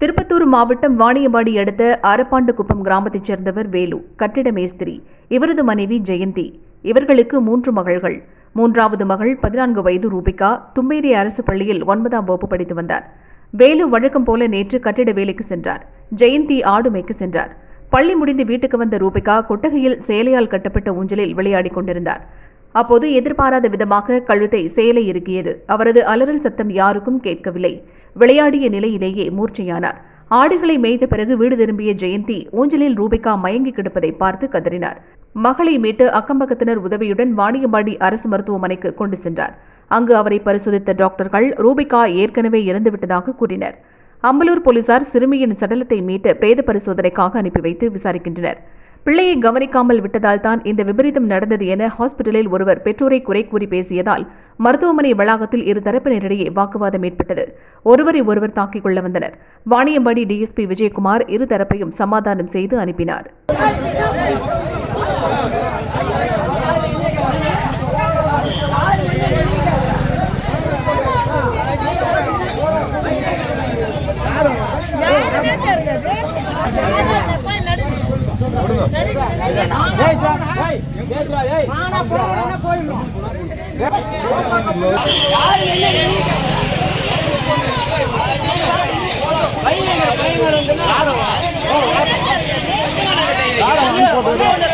திருப்பத்தூர் மாவட்டம் வாணியம்பாடி அடுத்த அரப்பாண்டுக்குப்பம் கிராமத்தைச் சேர்ந்தவர் வேலு கட்டிட மேஸ்திரி. இவரது மனைவி ஜெயந்தி. இவர்களுக்கு மூன்று மகள்கள். மூன்றாவது மகள் பதினான்கு வயது ரூபிகா தும்பேரி அரசு பள்ளியில் ஒன்பதாம் வகுப்பு படித்து வந்தார். வேலு வழக்கம் போல நேற்று கட்டிட வேலைக்கு சென்றார். ஜெயந்தி ஆடு மேய்க்க சென்றார். பள்ளி முடிந்து வீட்டுக்கு வந்த ரூபிகா கொட்டகையில் சேலையால் கட்டப்பட்ட ஊஞ்சலில் விளையாடிக் கொண்டிருந்தார். அப்போது எதிர்பாராத விதமாக கழுத்தை சேலை இறுக்கியது அவரது அலறல் சத்தம் யாருக்கும் கேட்கவில்லை. விளையாடிய நிலையிலேயே மூர்ச்சையானார். ஆடுகளை மேய்த்த பிறகு வீடு திரும்பிய ஜெயந்தி ஊஞ்சலில் ரூபிகா மயங்கி கிடப்பதை பார்த்து கதறினார். மகளை மீட்டு அக்கம்பக்கத்தினர் உதவியுடன் வாணியம்பாடி அரசு மருத்துவமனைக்கு கொண்டு சென்றார். அங்கு அவரை பரிசோதித்த டாக்டர்கள் ரூபிகா ஏற்கனவே இறந்துவிட்டதாக கூறினர். அம்பலூர் போலீசார் சிறுமியின் சடலத்தை மீட்டு பிரேத பரிசோதனைக்காக அனுப்பி வைத்து விசாரிக்கின்றனர். பிள்ளையை கவனிக்காமல் விட்டதால் தான் இந்த விபரீதம் நடந்தது என ஹாஸ்பிட்டலில் ஒருவர் பெற்றோரை குறை கூறி பேசியதால் மருத்துவமனை வளாகத்தில் இரு தரப்பினரிடையே வாக்குவாதம் ஏற்பட்டது. ஒருவரை ஒருவர் தாக்கிக் கொள்ள வந்தனர். வாணியம்பாடி டிஎஸ்பி விஜயகுமார் இரு தரப்பையும் சமாதானம் செய்து அனுப்பினார்.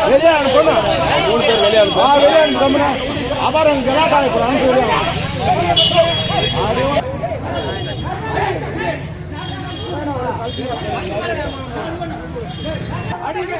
வெளியே அனுப்பணும் வெளியே அனுப்பணும் அப்புறம் கலாட்டா அனுப்பி அடிக்க